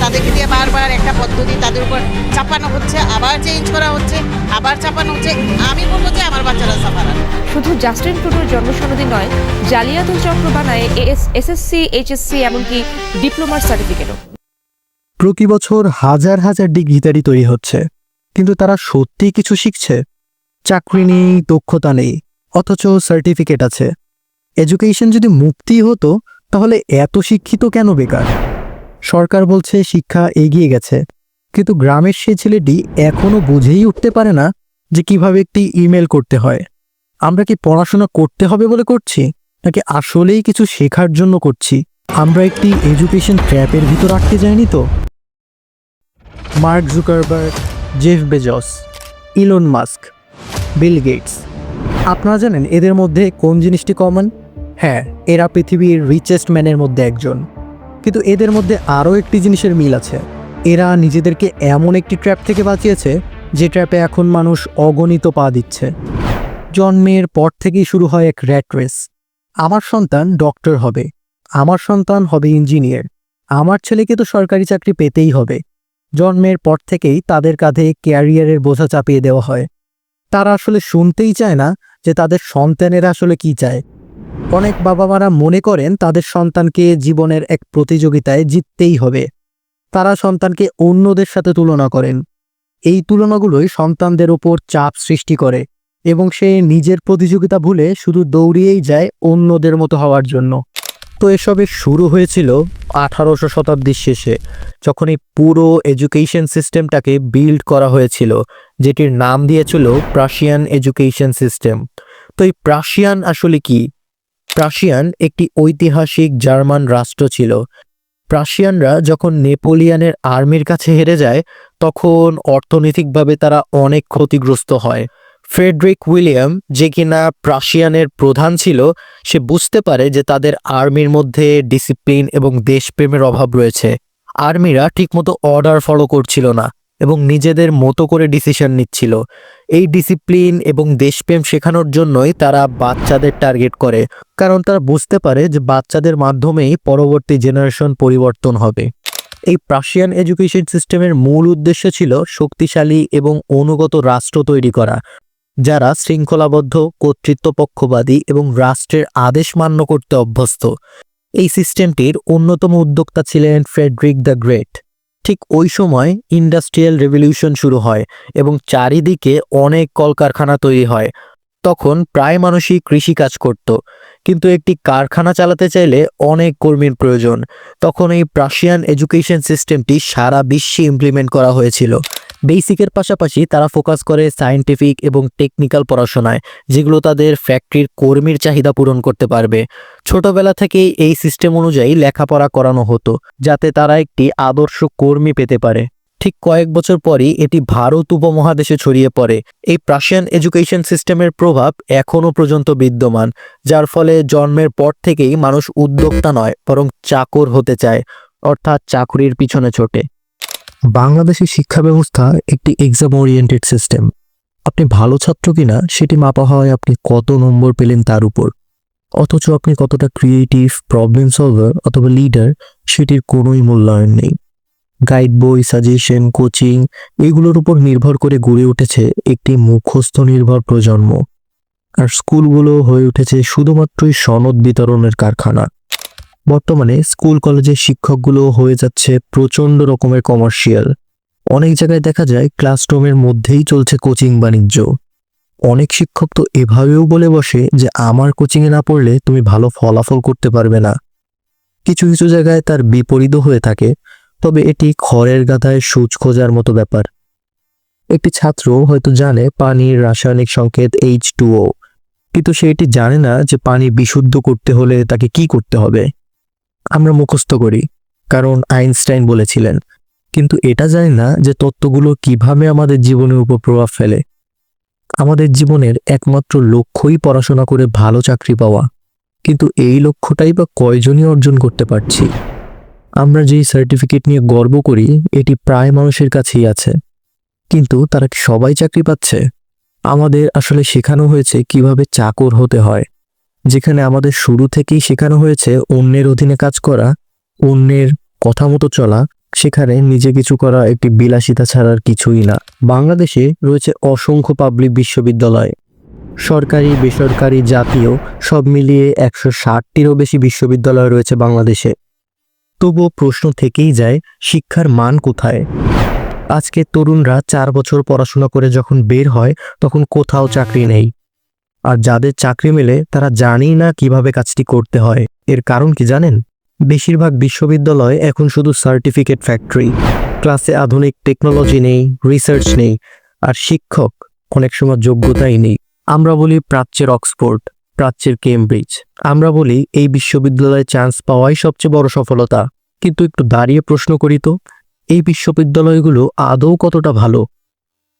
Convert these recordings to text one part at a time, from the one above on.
তাদেরকে দিয়ে বারবার একটা পদ্ধতি তাদের উপর চাপানো হচ্ছে আবার চেঞ্জ করা হচ্ছে আবার চাপানো হচ্ছে। আমি বলব যে আমার বাচ্চারা সাফারার শুধু জাস্টিন ট্রুডোর জন্মসনদী নয় জালিয়াতুল চক্র বানায় এসএসসি এইচএসসি এমনকি ডিপ্লোমার সার্টিফিকেটও প্রতি বছর হাজার হাজার ডিগ্রিধারী তৈরি হচ্ছে কিন্তু তারা সত্যিই কিছু শিখছে? চাকরি নেই দক্ষতা নেই অথচ সার্টিফিকেট আছে। এডুকেশন যদি মুক্তি হতো, তাহলে এত শিক্ষিত কেন বেকার? সরকার বলছে শিক্ষা এগিয়ে গেছে, কিন্তু গ্রামের সে ছেলেটি এখনও বুঝেই উঠতে পারে না যে কীভাবে একটি ইমেল করতে হয়। আমরা কি পড়াশোনা করতে হবে বলে করছি, নাকি আসলেই কিছু শেখার জন্য করছি? আমরা একটি এডুকেশন ট্র্যাপের ভিতর আটকে যাইনি তো? Mark Zuckerberg, Jeff Bezos, Elon Musk, Bill Gates. আপনারা জানেন এদের মধ্যে কোন জিনিসটি কমন? হ্যাঁ এরা পৃথিবীর রিচেস্ট ম্যানের মধ্যে একজন। কিন্তু এদের মধ্যে আরও একটি জিনিসের মিল আছে। এরা নিজেদেরকে এমন একটি ট্র্যাপ থেকে বাঁচিয়েছে, যে ট্র্যাপে এখন মানুষ অগণিত পা দিচ্ছে। জন্মের পর থেকেই শুরু হয় এক র্যাট রেস আমার সন্তান ডক্টর হবে। আমার সন্তান হবে ইঞ্জিনিয়ার আমার ছেলেকে তো সরকারি চাকরি পেতেই হবে। জন্মের পর থেকেই তাদের কাঁধে ক্যারিয়ারের বোঝা চাপিয়ে দেওয়া হয়। তারা আসলে শুনতেই চায় না যে তাদের সন্তানেরা আসলে কি চায়। অনেক বাবা মারা মনে করেন তাদের সন্তানকে জীবনের এক প্রতিযোগিতায় জিততেই হবে। তারা সন্তানকে অন্যদের সাথে তুলনা করেন। এই তুলনাগুলোই সন্তানদের ওপর চাপ সৃষ্টি করে এবং সে নিজের প্রতিযোগিতা ভুলে শুধু দৌড়িয়েই যায় অন্যদের মতো হওয়ার জন্য। তো এসবের শুরু হয়েছিল আঠারোশো শতাব্দীর শেষে যখন এই পুরো এডুকেশন সিস্টেমটাকে বিল্ড করা হয়েছিল, যেটির নাম দিয়েছিল প্রাশিয়ান এডুকেশন সিস্টেম। তো এই প্রাশিয়ান আসলে কি? প্রাশিয়ান একটি ঐতিহাসিক জার্মান রাষ্ট্র ছিল। প্রাশিয়ানরা যখন নেপোলিয়ানের আর্মির কাছে হেরে যায়, তখন অর্থনৈতিকভাবে তারা অনেক ক্ষতিগ্রস্ত হয়। ফ্রেডরিক উইলিয়াম যে কিনা প্রাশিয়ানের প্রধান ছিল, সে বুঝতে পারে যে তাদের আর্মির মধ্যে ডিসিপ্লিন এবং দেশপ্রেমের অভাব রয়েছে। আর্মিরা ঠিকমতো অর্ডার ফলো করছিল না এবং নিজেদের মতো করে ডিসিশন নিচ্ছিল। এই ডিসিপ্লিন এবং দেশপ্রেম শেখানোর জন্যই তারা বাচ্চাদের টার্গেট করে। কারণ তারা বুঝতে পারে যে বাচ্চাদের মাধ্যমেই পরবর্তী জেনারেশন পরিবর্তন হবে। এই প্রাশিয়ান এডুকেশন সিস্টেমের মূল উদ্দেশ্য ছিল শক্তিশালী এবং অনুগত রাষ্ট্র তৈরি করা, যারা শৃঙ্খলাবদ্ধ কর্তৃত্বপক্ষবাদী এবং রাষ্ট্রের আদেশ মান্য করতে অভ্যস্ত। এই সিস্টেমটির অন্যতম উদ্যোক্তা ছিলেন ফ্রেডরিক দ্য গ্রেট ঠিক ওই সময় ইন্ডাস্ট্রিয়াল রেভলিউশন শুরু হয় এবং চারিদিকে অনেক কলকারখানা তৈরি হয়। তখন প্রায় মানুষই কৃষিকাজ করত, কিন্তু একটি কারখানা চালাতে চাইলে অনেক কর্মীর প্রয়োজন। তখন এই প্রাশিয়ান এডুকেশন সিস্টেমটি সারা বিশ্বে ইমপ্লিমেন্ট করা হয়েছিল। বেসিকের পাশাপাশি তারা ফোকাস করে সায়েন্টিফিক এবং টেকনিক্যাল পড়াশোনায়, যেগুলো তাদের ফ্যাক্টরির কর্মীর চাহিদা পূরণ করতে পারবে। ছোটবেলা থেকেই এই সিস্টেম অনুযায়ী লেখাপড়া করানো হতো, যাতে তারা একটি আদর্শ কর্মী পেতে পারে। ঠিক কয়েক বছর পরই এটি ভারত উপমহাদেশে ছড়িয়ে পড়ে। এই প্রাশিয়ান এডুকেশন সিস্টেমের প্রভাব এখনও পর্যন্ত বিদ্যমান, যার ফলে জন্মের পর থেকেই মানুষ উদ্যোক্তা নয়, বরং চাকর হতে চায়, অর্থাৎ চাকরির পিছনে ছোটে। বাংলাদেশের শিক্ষা ব্যবস্থা একটি এক্সাম ওরিয়েন্টেড সিস্টেম আপনি ভালো ছাত্র কিনা সেটি মাপা হয় আপনি কত নম্বর পেলেন তার উপর। অথচ আপনি কতটা ক্রিয়েটিভ প্রবলেম সলভার অথবা লিডার সেটির কোনোই মূল্যায়ন নেই। গাইড বই সাজেশন কোচিং এগুলোর উপর নির্ভর করে গড়ে উঠেছে একটি মুখস্থ নির্ভর প্রজন্ম। আর স্কুলগুলো হয়ে উঠেছে শুধুমাত্রই সনদ বিতরণের কারখানা। বর্তমানে স্কুল, কলেজের শিক্ষকগুলো হয়ে যাচ্ছে প্রচণ্ড রকমের কমার্শিয়াল অনেক জায়গায় দেখা যায় ক্লাসরুমের মধ্যেই চলছে কোচিং বাণিজ্য। অনেক শিক্ষক তো এভাবেও বলে বসে যে, আমার কোচিংয়ে না পড়লে তুমি ভালো ফলাফল করতে পারবে না। কিছু কিছু জায়গায় তার বিপরীতও হয়ে থাকে, তবে এটি খড়ের গাধায় সূচ খোঁজার মতো ব্যাপার। একটি ছাত্র হয়তো জানে পানির রাসায়নিক সংকেত এইচ কিন্তু সে এটি জানে না যে পানি বিশুদ্ধ করতে হলে তাকে কি করতে হবে। আমরা মুখস্থ করি, কারণ আইনস্টাইন বলেছিলেন। কিন্তু এটা জানি না যে তত্ত্বগুলো কীভাবে আমাদের জীবনের উপর প্রভাব ফেলে। আমাদের জীবনের একমাত্র লক্ষ্যই পড়াশোনা করে ভালো চাকরি পাওয়া। কিন্তু এই লক্ষ্যটাই বা কয়জনই অর্জন করতে পারছি? আমরা যেই সার্টিফিকেট নিয়ে গর্ব করি, এটি প্রায় মানুষের কাছেই আছে। কিন্তু তারা সবাই চাকরি পাচ্ছে? আমাদের আসলে শেখানো হয়েছে কীভাবে চাকর হতে হয়। যেখানে আমাদের শুরু থেকেই শেখানো হয়েছে অন্যের অধীনে কাজ করা, অন্যের কথা মতো চলা, সেখানে নিজে কিছু করা একটি বিলাসিতা ছাড়ার কিছুই না। বাংলাদেশে রয়েছে অসংখ্য পাবলিক বিশ্ববিদ্যালয়। সরকারি, বেসরকারি, জাতীয়, সব মিলিয়ে একশো ষাটটিরও বেশি বিশ্ববিদ্যালয় রয়েছে বাংলাদেশে। তবুও প্রশ্ন থেকেই যায়, শিক্ষার মান কোথায়? আজকে তরুণরা চার বছর পড়াশোনা করে যখন বের হয়, তখন কোথাও চাকরি নেই। আর যাদের চাকরি মেলে তারা জানেই না কীভাবে কাজটি করতে হয়। এর কারণ কি জানেন? বেশিরভাগ বিশ্ববিদ্যালয় এখন শুধু সার্টিফিকেট ফ্যাক্টরি। ক্লাসে আধুনিক টেকনোলজি নেই, রিসার্চ নেই, আর শিক্ষক অনেক সময় যোগ্যতাই নেই। আমরা বলি প্রাচ্যের অক্সফোর্ড, প্রাচ্যের কেমব্রিজ। আমরা বলি এই বিশ্ববিদ্যালয়ে চান্স পাওয়াই সবচেয়ে বড় সফলতা। কিন্তু একটু দাঁড়িয়ে প্রশ্ন করি তো, এই বিশ্ববিদ্যালয়গুলো আদৌ কতটা ভালো?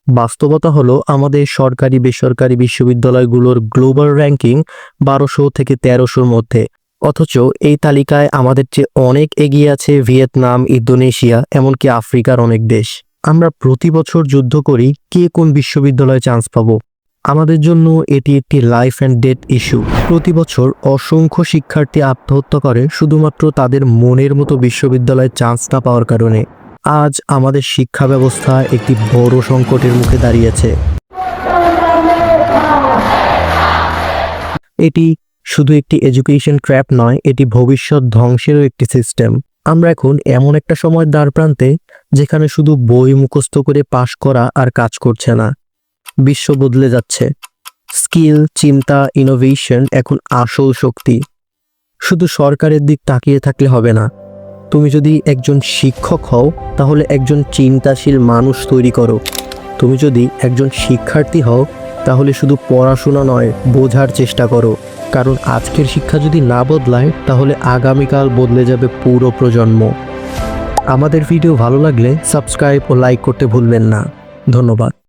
বাস্তবতা হলো আমাদের সরকারি বেসরকারি বিশ্ববিদ্যালয়গুলোর গ্লোবাল র্যাঙ্কিং বারোশো থেকে তেরোশোর মধ্যে। অথচ এই তালিকায় আমাদের চেয়ে অনেক এগিয়ে আছে ভিয়েতনাম, ইন্দোনেশিয়া, এমনকি আফ্রিকার অনেক দেশ। আমরা প্রতি বছর যুদ্ধ করি কে কোন বিশ্ববিদ্যালয়ে চান্স পাবো। আমাদের জন্য এটি একটি লাইফ অ্যান্ড ডেথ ইস্যু প্রতি বছর অসংখ্য শিক্ষার্থী আত্মহত্যা করে শুধুমাত্র তাদের মনের মতো বিশ্ববিদ্যালয়ে চান্স না পাওয়ার কারণে। আজ আমাদের শিক্ষা ব্যবস্থা একটি বড় সংকটের মুখে দাঁড়িয়েছে। এটি শুধু একটি এডুকেশন ট্র্যাপ নয়, এটি ভবিষ্যৎ ধ্বংসেরও একটি সিস্টেম। আমরা এখন এমন একটা সময় দ্বার প্রান্তে যেখানে শুধু বই মুখস্থ করে পাশ করা আর কাজ করছে না। বিশ্ব বদলে যাচ্ছে। স্কিল, চিন্তা, ইনোভেশন এখন আসল শক্তি। শুধু সরকারের দিক তাকিয়ে থাকলে হবে না। তুমি যদি একজন শিক্ষক হও, তাহলে একজন চিন্তাশীল মানুষ তৈরি করো। তুমি যদি একজন শিক্ষার্থী হও, তাহলে শুধু পড়াশোনা নয়, বোঝার চেষ্টা করো। কারণ আজকের শিক্ষা যদি না বদলায়, তাহলে আগামীকাল বদলে যাবে পুরো প্রজন্ম। আমাদের ভিডিও ভালো লাগলে সাবস্ক্রাইব ও লাইক করতে ভুলবেন না। ধন্যবাদ।